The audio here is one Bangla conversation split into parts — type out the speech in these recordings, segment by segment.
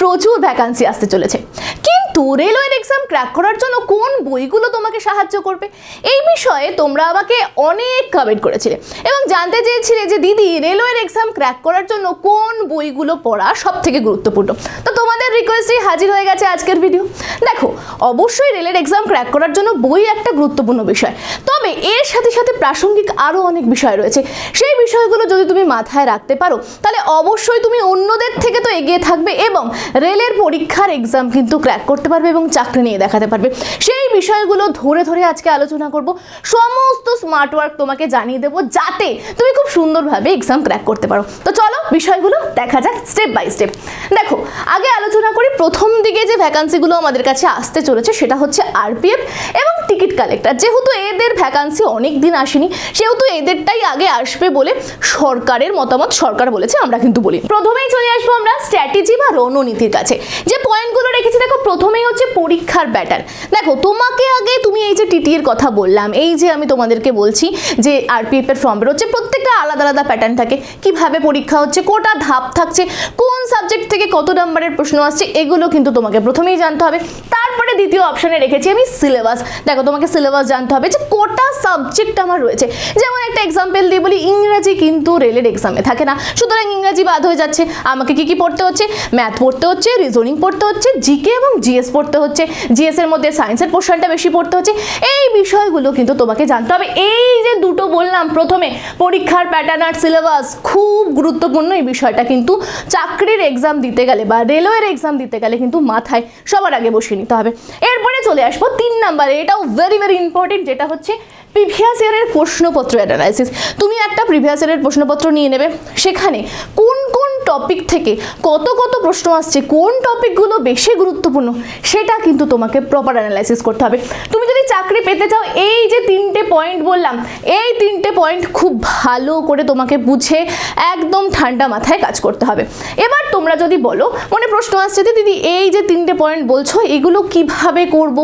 প্রচুর ভ্যাকান্সি আসতে চলেছে। কিন্তু রেলওয়ের এক্সাম ক্র্যাক করার জন্য কোন বইগুলো তোমাকে সাহায্য করবে? এই বিষয়ে তোমরা আমাকে অনেক কমেন্ট করেছিলে। এবং জানতে চেয়েছিলে যে দিদি রেলওয়ের এক্সাম ক্র্যাক করার জন্য কোন বইগুলো পড়া সব থেকে গুরুত্বপূর্ণ? তো তোমাদের রিকোয়েস্টেই হাজির হয়ে গেছে আজকের ভিডিও দেখো, অবশ্যই রেলের এক্সাম ক্র্যাক করার জন্য বই একটা গুরুত্বপূর্ণ বিষয়। তবে এর সাথে সাথে প্রাসঙ্গিক আরও অনেক বিষয় রয়েছে। সেই বিষয়গুলো যদি তুমি মাথায় রাখতে পারো, তাহলে অবশ্যই তুমি অন্যদের থেকে তো এগিয়ে থাকবে এবং রেলের পরীক্ষার এক্সাম কিন্তু ক্র্যাক করতে পারবে এবং চাকরি নিয়ে দেখাতে পারবে। সেই বিষয়গুলো ধরে ধরে আজকে আলোচনা করব। সমস্ত স্মার্ট ওয়ার্ক তোমাকে জানিয়ে দেবো যাতে তুমি খুব সুন্দরভাবে এক্সাম ক্র্যাক করতে পারো। তো চলো বিষয়গুলো দেখা যাক স্টেপ বাই স্টেপ দেখো, আগে আলোচনা করি প্রথম দিকে যে ভ্যাকান্সিগুলো আমাদের কাছে আসতে চলেছে সেটা হচ্ছে আরপিএফ এবং টিকিট কালেক্টর যেহেতু এদের ভ্যাকান্সি অনেক দিন আসেনি, সেহেতু এদেরটাই আগে আসবে বলে সরকারের মতামত সরকার বলেছে, আমরা কিন্তু বলি প্রথমেই চলে আসব আমরা স্ট্র্যাটেজি বা রণনীতির কাছে। যে পয়েন্টগুলো রেখেছি, দেখো, প্রথমেই হচ্ছে পরীক্ষার প্যাটার্ন দেখো, তোমাকে আগে তুমি এই যে টিটির কথা বললাম, এই যে আমি তোমাদেরকে বলছি যে আরপিএফ এর ফর্ম বেরোচ্ছে, প্রত্যেকটা আলাদা আলাদা প্যাটার্ন থাকে। কীভাবে পরীক্ষা হচ্ছে কোটা ধাপ থাকছে, কোন সাবজেক্ট থেকে কত নাম্বারের প্রশ্ন আসছে, এগুলো কিন্তু তোমাকে প্রথমেই জানতে হবে। তারপরে দ্বিতীয় অপশনে রেখেছি আমি সিলেবাস দেখো, তোমাকে সিলেবাস জানতে হবে যে কোটা সাবজেক্ট আমার রয়েছে। যেমন একটা এক্সাম্পল দিয়ে বলি, ইংরাজি কিন্তু রেলের এক্সামে থাকে না। সুতরাং ইংরাজি বাদ হয়ে যাচ্ছে। আমাকে কি কি পড়তে হচ্ছে? ম্যাথ পড়তে হচ্ছে রিজনিং পড়তে হচ্ছে জিকে এবং জিএস পড়তে হচ্ছে। জিএস এর মধ্যে সায়েন্সের পোর্শনটা বেশি পড়তে হচ্ছে। এই বিষয়গুলো কিন্তু তোমাকে জানতে হবে। এই যে দুটো বললাম, প্রথমে পরীক্ষার প্যাটার্ন আর সিলেবাস খুব গুরুত্বপূর্ণ। এই বিষয়টা কিন্তু চাকরির এক্সাম দিতে গেলে বা রেলওয়ের এক্সাম দিতে গেলে কিন্তু মাথায় সবার আগে বসিয়ে নিতে হবে। এরপরে চলে আসব তিন নাম্বারে। এটাও ভেরি ভেরি ইম্পর্টেন্ট যেটা হচ্ছে প্রিভিয়াস ইয়ারের প্রশ্নপত্র অ্যানালাইসিস তুমি একটা প্রিভিয়াস ইয়ারের প্রশ্নপত্র নিয়ে নেবে। সেখানে কোন কোন টপিক থেকে কত কত প্রশ্ন আসছে, কোন টপিকগুলো বেশি গুরুত্বপূর্ণ, সেটা কিন্তু তোমাকে প্রপার অ্যানালাইসিস করতে হবে। তুমি যদি চাকরি পেতে চাও, এই যে তিনটে পয়েন্ট বললাম, এই তিনটে পয়েন্ট খুব ভালো করে তোমাকে বুঝে একদম ঠান্ডা মাথায় কাজ করতে হবে। এবার তোমরা যদি বলো, মনে প্রশ্ন আসছে যে দিদি, এই যে তিনটে পয়েন্ট বলছো, এগুলো কীভাবে করব?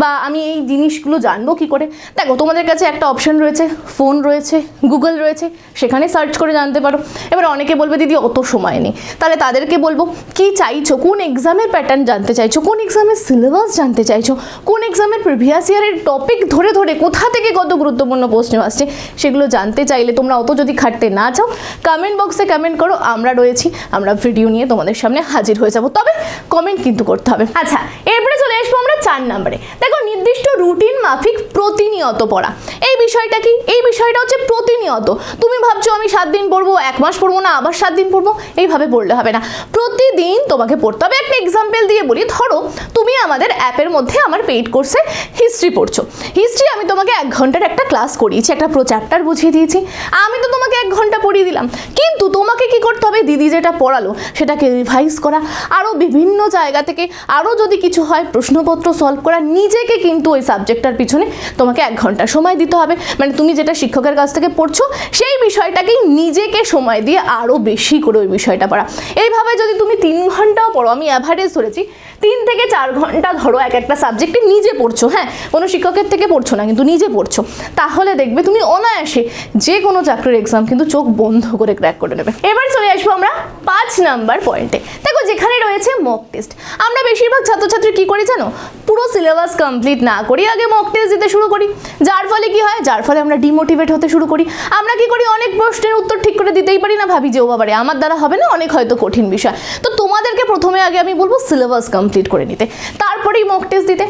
বা আমি এই জিনিসগুলো জানব কি করে? দেখো, তোমাদের কাছে একটা অপশন রয়েছে ফোন রয়েছে গুগল রয়েছে, সেখানে সার্চ করে জানতে পারো। এবার অনেকে বলবে, দিদি, অত সময় নেই তাহলে তাদেরকে বলব, কি চাইছো? কোন এক্সামের প্যাটার্ন জানতে চাইছো? কোন এক্সামের সিলেবাস জানতে চাইছো? কোন এক্সামের প্রিভিয়াস ইয়ারের টপিক ধরে ধরে কোথা থেকে কত গুরুত্বপূর্ণ প্রশ্ন আসছে, সেগুলো জানতে চাইলে তোমরা অত যদি খাটতে না চাও কমেন্ট বক্সে কমেন্ট করো, আমরা রয়েছি। আমরা ভিডিও নিয়ে তোমাদের সামনে হাজির হয়ে যাব। তবে কমেন্ট কিন্তু করতে হবে। আচ্ছা এরপরে চলে আসব আমরা চার নাম্বারে। দেখো, নির্দিষ্ট রুটিন মাফিক প্রতিনিয়ত পড়া। এই বিষয়টা কি? এই বিষয়টা হচ্ছে প্রতিনিয়ত। তুমি ভাবছ, আমি সাত দিন পড়ব, এক মাস পড়ব না, আবার সাত দিন পড়ব? এইভাবে পড়লে হবে না। প্রতিদিন তোমাকে পড়তে হবে। একটা এক্সাম্পল দিয়ে বলি। ধরো, তুমি আমাদের অ্যাপের মধ্যে আমার পেইড কোর্সে হিস্ট্রি পড়ছো। হিস্ট্রি আমি তোমাকে এক ঘণ্টার একটা ক্লাস করিয়েছি, একটা প্রো চ্যাপ্টার বুঝিয়ে দিয়েছি। আমি তো তোমাকে এক ঘণ্টা পড়িয়ে দিলাম। কিন্তু তোমাকে কি করতে হবে? দিদি যেটা পড়ালো, সেটাকে রিভাইজ করা। আরও বিভিন্ন জায়গা থেকে আরও যদি কিছু হয়, প্রশ্নপত্র সলভ করা, নিজেকে কিন্তু ওই সাবজেক্টটার পিছনে তোমাকে এক ঘণ্টা সময় দিতে হবে। মানে তুমি যেটা শিক্ষকের কাছ থেকে পড়ছো, সেই বিষয়টাকেই নিজেকে সময় দিয়ে আরও বেশি করে ওই বিষয়টা পড়া। এইভাবে যদি তুমি তিন ঘন্টাও পড়ো আমি অ্যাভারেজ ধরেছি তিন থেকে চার ঘণ্টা ধরো এক একটা সাবজেক্টে নিজে পড়ছো হ্যাঁ? কোনো শিক্ষকের থেকে পড়ছো না, কিন্তু নিজে পড়ছো। তাহলে দেখবে তুমি অনায়াসে যে কোনো চাকরির এক্সাম কিন্তু চোখ বন্ধ করে ক্র্যাক করে নেবে। এবার চলে আসব আমরা পাঁচ নাম্বার পয়েন্টে দেখো, যেখানে রয়েছে মক টেস্ট আমরা বেশিরভাগ ছাত্রছাত্রী কী করি জানো? পুরো সিলেবাস কমপ্লিট না করি, আগে মক টেস্ট দিতে শুরু করি। যার ফলে কি হয়? যার ফলে আমরা ডিমোটিভেট হতে শুরু করি। আমরা কি করি? অনেক প্রশ্নের উত্তর ঠিক করে দিতেই পারি না, ভাবি যে, ও বাবারে, আমার দ্বারা হবে না? অনেক হয়তো কঠিন বিষয়। তো তোমাদেরকে প্রথমে আগে আমি বলব সিলেবাস কমপ্লিট করে নিতে। তারপরেই মক টেস্ট দিতে।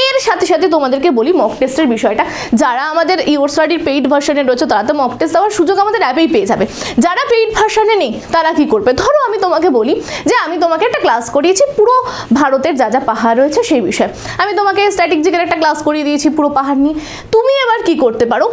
এর সাথে সাথে তোমাদেরকে বলি মক টেস্টের বিষয়টা, যারা আমাদের ইউর স্টাডির পেইড ভার্সনে রয়েছে, তারা তো মক টেস্ট দেওয়ার সুযোগ আমাদের অ্যাপেই পেয়ে যাবে। যারা পেইড ভার্সনে নেই, তারা কি করবে? ধরো আমি তোমাকে বলি যে আমি তোমাকে একটা ক্লাস করিয়েছি, পুরো ভারতের যা যা পাহাড় রয়েছে সেই বিষয়ে। আমি তোমাকে স্ট্যাটিক জিকের একটা ক্লাস করিয়ে দিয়েছি পুরো পাহাড় নিয়ে। তুমি এবার কি করতে পারো?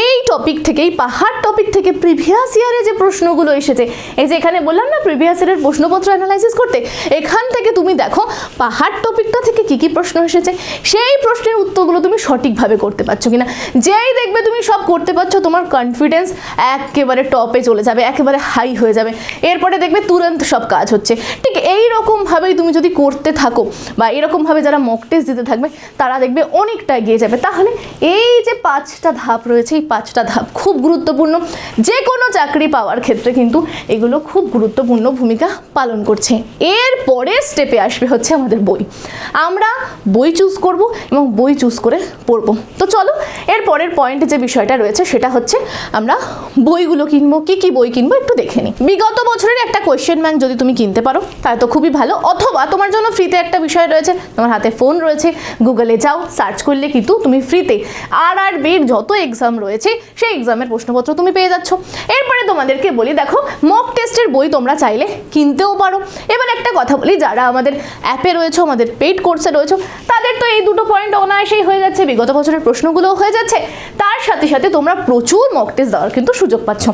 এই টপিক থেকে এই পাহাড় টপিক থেকে প্রিভিয়াস ইয়ারে যে প্রশ্নগুলো এসেছে, এই যে এখানে বললাম না প্রিভিয়াস ইয়ারের প্রশ্নপত্র অ্যানালাইসিস করতে, এখান থেকে তুমি দেখো পাহাড় টপিকটা থেকে কি কি প্রশ্ন এসেছে, সেই প্রশ্নের উত্তরগুলো তুমি সঠিকভাবে করতে পারছ কিনা। যেই দেখবে তুমি সব করতে পারছ, তোমার কনফিডেন্স একেবারে টপে চলে যাবে, একেবারে হাই হয়ে যাবে। এরপরে দেখবে তুরন্ত সব কাজ হচ্ছে। ঠিক এই রকমভাবেই তুমি যদি করতে থাকো বা এরকমভাবে যারা মক টেস্ট দিতে থাকবে, তারা দেখবে অনেকটা এগিয়ে যাবে। তাহলে এই যে পাঁচটা ধাপ রয়েছে, এই পাঁচটা ধাপ খুব গুরুত্বপূর্ণ। যে কোনো চাকরি পাওয়ার ক্ষেত্রে কিন্তু এগুলো খুব গুরুত্বপূর্ণ ভূমিকা পালন করছে। এর পরের স্টেপে আসবে হচ্ছে আমাদের বই। আমরা বই চুজ করব এবং বই চুজ করে পড়ব। তো চলো, এর পরের পয়েন্ট যে বিষয়টা রয়েছে, সেটা হচ্ছে আমরা বইগুলো কিনবো, কি কি বই কিনবো একটু দেখে নিই। বিগত বছরের একটা কোয়েশ্চেন ব্যাংক যদি তুমি কিনতে পারো, তাহলে তো খুবই ভালো। অথবা তোমার জন্য ফ্রিতে একটা বিষয় রয়েছে, তোমার হাতে ফোন রয়েছে গুগলে যাও সার্চ করলে কিন্তু তুমি ফ্রিতে আর আর বির যত এক্সাম রয়েছে, সেই এক্সামের প্রশ্নপত্র তুমি পেয়ে যাচ্ছ। এরপরে তোমাদেরকে বলি, দেখো মক টেস্টের বই তোমরা চাইলে কিনতেও পারো। এবার একটা কথা বলি, যারা আমাদের অ্যাপে রয়েছে, আমাদের পেইড কোর্সে রয়েছে, তাদের তো এই দুটো পয়েন্ট অনায়াসেই হয়ে যাচ্ছে, বিগত বছরের প্রশ্নগুলোও হয়ে যাচ্ছে। তার সাথে সাথে তোমরা প্রচুর মক টেস্ট দেওয়ার কিন্তু সুযোগ পাচ্ছ।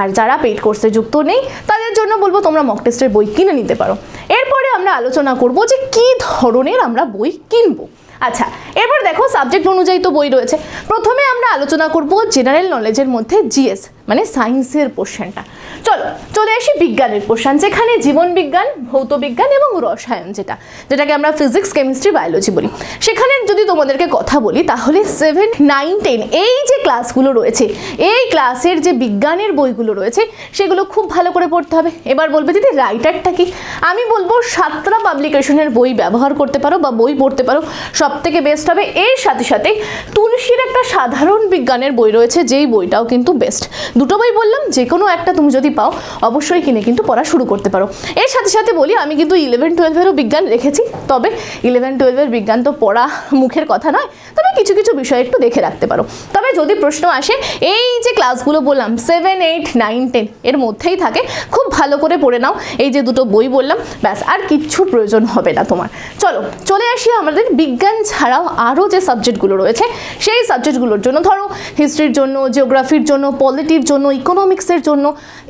আর যারা পেইড কোর্সে যুক্ত নেই, তাদের জন্য বলব, তোমরা মক টেস্টের বই কিনে নিতে পারো। এরপরে আমরা আলোচনা করব যে কি ধরনের আমরা বই কিনবো। আচ্ছা এরপর দেখো সাবজেক্ট অনুযায়ী তো বই রয়েছে। প্রথমে আমরা আলোচনা করব জেনারেল নলেজের মধ্যে জিএস মানে সায়েন্সের পোর্শনটা চলো, চলে আসি বিজ্ঞানের পোর্শন যেখানে জীবন বিজ্ঞান, ভৌত বিজ্ঞান এবং রসায়ন যেটা, যেটাকে আমরা ফিজিক্স কেমিস্ট্রি বায়োলজি বলি। সেখানে যদি তোমাদেরকে কথা বলি, তাহলে সেভেন নাইন টেন এই যে ক্লাসগুলো রয়েছে, এই ক্লাসের যে বিজ্ঞানের বইগুলো রয়েছে, সেগুলো খুব ভালো করে পড়তে হবে। এবার বলবে দিদি রাইটারটা কি? আমি বলব সাতটা পাবলিকেশনের বই ব্যবহার করতে পারো বা বই পড়তে পারো সব থেকে বেস্ট হবে। এর সাথে সাথে তুলসীর একটা সাধারণ বিজ্ঞানের বই রয়েছে, যেই বইটাও কিন্তু বেস্ট দুটো বই বললাম যে কোনো একটা তুমি যদি পাও, অবশ্যই কিনে কিন্তু পড়া শুরু করতে পারো। এর সাথে সাথে বলি, আমি কিন্তু ইলেভেন টুয়েলভেরও বিজ্ঞান রেখেছি, তবে ইলেভেন টুয়েলভের বিজ্ঞান তো পড়া মুখের কথা নয়। তবে কিছু কিছু বিষয় একটু দেখে রাখতে পারো। তবে যদি প্রশ্ন আসে, এই যে ক্লাসগুলো বললাম সেভেন এইট নাইন টেন এর মধ্যেই থাকে, খুব ভালো করে পড়ে নাও। এই যে দুটো বই বললাম, ব্যাস, আর কিচ্ছুর প্রয়োজন হবে না তোমার। চলো, চলে আসি আমাদের বিজ্ঞান ছাড়াও আরও যে সাবজেক্টগুলো রয়েছে, সেই সাবজেক্টগুলোর জন্য। ধরো হিস্ট্রির জন্য জিওগ্রাফির জন্য পলিটির জন্য ইকোনমিক্সের জন্য,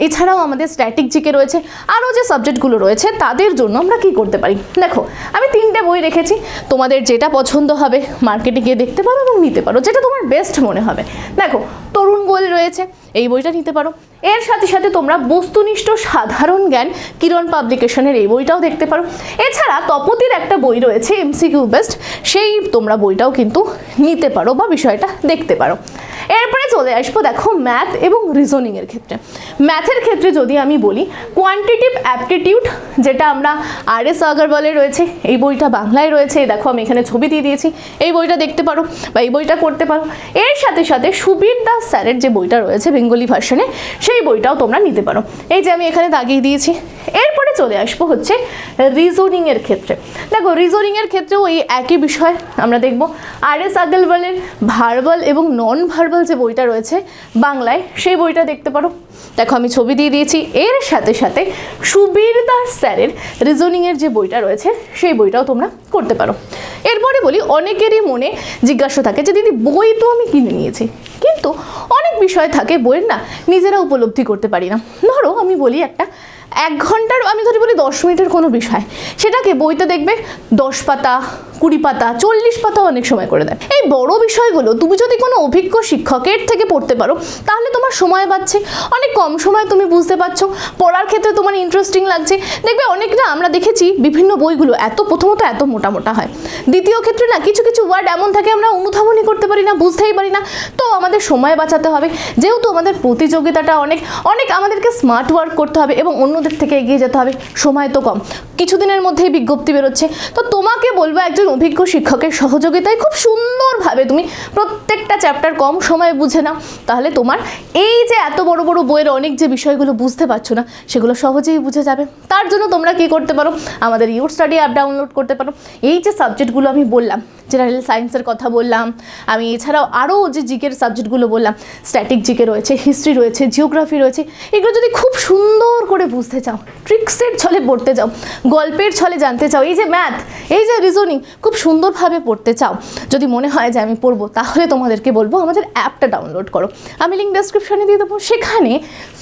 এছাড়াও আমাদের স্ট্যাটিক জিকে রয়েছে। আরও যে সাবজেক্টগুলো রয়েছে, তাদের জন্য আমরা কি করতে পারি? দেখো, আমি তিনটে বই রেখেছি, তোমাদের যেটা পছন্দ হবে মার্কেটে গিয়ে দেখতে পারো এবং নিতে পারো যেটা তোমার বেস্ট মনে হবে। দেখো তরুণ গোল রয়েছে। এই বইটা নিতে পারো। এর সাথে সাথে তোমরা বস্তুনিষ্ঠ সাধারণ জ্ঞান কিরণ পাবলিকেশনের এই বইটাও দেখতে পারো। এছাড়া তপতির একটা বই রয়েছে, এমসিকিউ বেস্ট। সেই তোমরা বইটাও কিন্তু নিতে পারো বা বিষয়টা দেখতে পারো। এরপরে চলে আসব দেখো ম্যাথ এবং রিজনিংয়ের ক্ষেত্রে। ম্যাথের ক্ষেত্রে যদি আমি বলি কোয়ান্টিটিভ অ্যাপটিটিউড যেটা আমরা আর এস আগরওয়ালে রয়েছে, এই বইটা বাংলায় রয়েছে। দেখো আমি এখানে ছবি দিয়ে দিয়েছি। এই বইটা দেখতে পারো বা এই বইটা করতে পারো। এর সাথে সাথে সুবীর দাস স্যারের যে বইটা রয়েছে বেঙ্গলি ভার্সনে, সেই বইটাও তোমরা নিতে পারো। এই যে আমি এখানে দাগিয়ে দিয়েছি। এরপরে চলে আসব হচ্ছে রিজনিংয়ের ক্ষেত্রে। দেখো রিজনিংয়ের ক্ষেত্রেও এই একই বিষয়, আমরা দেখব। আর এস আগলওয়ালের ভার্বাল এবং নন ভার্বাল যে বইটা রয়েছে বাংলায়, সেই বইটা দেখতে পারো। দেখো, আমি ছবি দিয়ে দিয়েছি। এর সাথে সাথে সুবীর দাস স্যারের রিজনিংয়ের যে বইটা রয়েছে, সেই বইটাও তোমরা করতে পারো। এরপরে বলি, অনেকেরই মনে জিজ্ঞাসা থাকে যে, দিদি, বই তো আমি কিনে নিয়েছি। কিন্তু অনেক বিষয় থাকে বইয়ের না, নিজেরা উপলব্ধি করতে পারি না। ধরো আমি বলি একটা, এক ঘণ্টার, আমি ধরি বলি দশ মিনিটের কোনো বিষয়, সেটাকে বইতে দেখবে দশ পাতা কুড়ি পাতা, চল্লিশ পাতা অনেক সময় করে দেয়। এই বড় বিষয়গুলো তুমি যদি কোনো অভিজ্ঞ শিক্ষকের থেকে পড়তে পারো, তাহলে তোমার সময় বাড়ছে অনেক কম সময় তুমি বুঝতে পারছ। পড়ার ক্ষেত্রে তোমার ইন্টারেস্টিং লাগছে। দেখবে অনেক না আমরা দেখেছি বিভিন্ন বইগুলো এত, প্রথমত এত মোটা মোটা হয়। দ্বিতীয় ক্ষেত্রে না, কিছু কিছু ওয়ার্ড এমন থাকে আমরা অনুধাবনই করতে পারি না, বুঝতেই পারি না। তো আমাদের সময় বাঁচাতে হবে। যেহেতু আমাদের প্রতিযোগিতাটা অনেক অনেক আমাদেরকে স্মার্ট ওয়ার্ক করতে হবে এবং অন্যদের থেকে এগিয়ে যেতে হবে। সময় তো কম। কিছুদিনের মধ্যেই বিজ্ঞপ্তি বেরোচ্ছে। তো তোমাকে বলব একজন অভিজ্ঞ শিক্ষকের সহযোগিতায় খুব সুন্দরভাবে তুমি প্রত্যেকটা চ্যাপ্টার কম সময়ে বুঝে নাও। তাহলে তোমার এই যে এত বড় বড় বইয়ের অনেক যে বিষয়গুলো বুঝতে পারছ না, সেগুলো সহজেই বুঝে যাবে। তার জন্য তোমরা কি করতে পারো? আমাদের ইউর স্টাডি অ্যাপ ডাউনলোড করতে পারো। এই যে সাবজেক্টগুলো আমি বললাম জেনারেল সায়েন্সের কথা বললাম, আমি এছাড়াও আরও যে জিকের সাবজেক্টগুলো বললাম স্ট্যাটিক জিকে রয়েছে হিস্ট্রি রয়েছে জিওগ্রাফি রয়েছে, এগুলো যদি খুব সুন্দর করে বুঝতে চাও ট্রিক্সের ছলে পড়তে চাও, গল্পের ছলে জানতে চাও, এই যে ম্যাথ এই যে রিজনিং খুব সুন্দরভাবে পড়তে চাও, যদি মনে হয় যে আমি পড়ব, তাহলে তোমাদেরকে বলব আমাদের অ্যাপটা ডাউনলোড করো। আমি লিঙ্ক ডেসক্রিপশনে দিয়ে দেবো। সেখানে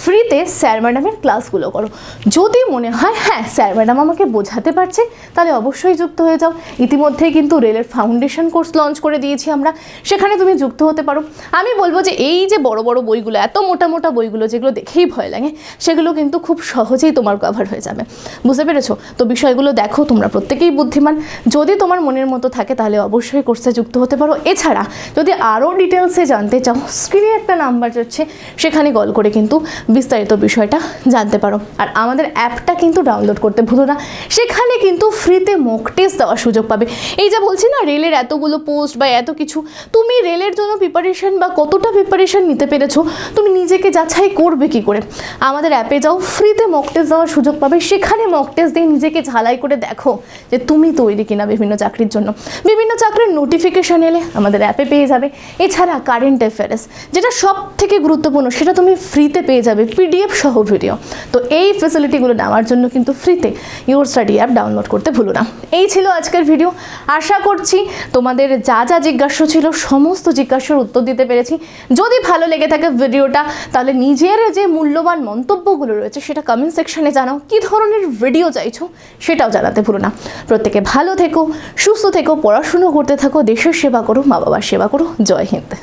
ফ্রিতে স্যার ম্যাডামের ক্লাসগুলো করো। যদি মনে হয় হ্যাঁ স্যার ম্যাডাম আমাকে বোঝাতে পারছে, তাহলে অবশ্যই যুক্ত হয়ে যাও। ইতিমধ্যেই কিন্তু রেলের ফাউন্ডেশন কোর্স লঞ্চ করে দিয়েছি আমরা। সেখানে তুমি যুক্ত হতে পারো। আমি বলব যে এই যে বড় বড় বইগুলো, এত মোটা মোটা বইগুলো যেগুলো দেখেই ভয় লাগে, সেগুলো কিন্তু খুব সহজেই তোমার কভার হয়ে যাবে। বুঝতে পেরেছ? তো বিষয়গুলো দেখো, তোমরা প্রত্যেকেই বুদ্ধিমান। যদি তোমার মনের মতো থাকে, তাহলে অবশ্যই কোর্সে যুক্ত হতে পারো। এছাড়া, যদি আরও ডিটেলসে জানতে চাও স্ক্রিনে একটা নাম্বার যাচ্ছে, সেখানে কল করে কিন্তু বিস্তারিত বিষয়টা জানতে পারো। আর আমাদের অ্যাপটা কিন্তু ডাউনলোড করতে ভুলো না, সেখানে কিন্তু ফ্রিতে মক টেস্ট দেওয়ার সুযোগ পাবে। এই যা বলছি না রেলের এতগুলো পোস্ট বা এত কিছু, তুমি রেলের জন্য প্রিপারেশন বা কতটা প্রিপারেশন নিতে পেরেছ, তুমি নিজেকে যাচাই করবে কি করে? আমাদের অ্যাপে যাও ফ্রিতে মক টেস্ট দেওয়ার সুযোগ পাবে, সেখানে মক টেস্ট দিয়ে নিজেকে ঝালাই করে দেখো যে তুমি তৈরি কিনা বিভিন্ন চাকরির জন্য। বিভিন্ন চাকরির নোটিফিকেশন এলে আমাদের অ্যাপে পেয়ে যাবে। এছাড়া কারেন্ট অ্যাফেয়ার্স যেটা সব থেকে গুরুত্বপূর্ণ, সেটা তুমি ফ্রিতে পেয়ে যাবে পিডিএফ সহ ভিডিও তো এই ফেসিলিটিগুলো নেওয়ার জন্য কিন্তু ফ্রিতে ইউর স্টাডি অ্যাপ ডাউনলোড করতে ভুলো না। এই ছিল আজকের ভিডিও আশা করছি তোমাদের যা যা জিজ্ঞাসা ছিল, সমস্ত জিজ্ঞাসার উত্তর দিতে পেরেছি। যদি ভালো লেগে থাকে ভিডিওটা তাহলে নিজের যে মূল্যবান মন্তব্যগুলো রয়েছে, সেটা কমেন্ট সেকশনে জানাও। কী ধরনের ভিডিও চাইছো, সেটাও জানাতে ভুলো না। প্রত্যেকে ভালো থেকো সুস্থ থেকো পড়াশুনো করতে থাকো দেশের সেবা করো মা বাবার সেবা করো। জয় হিন্দ।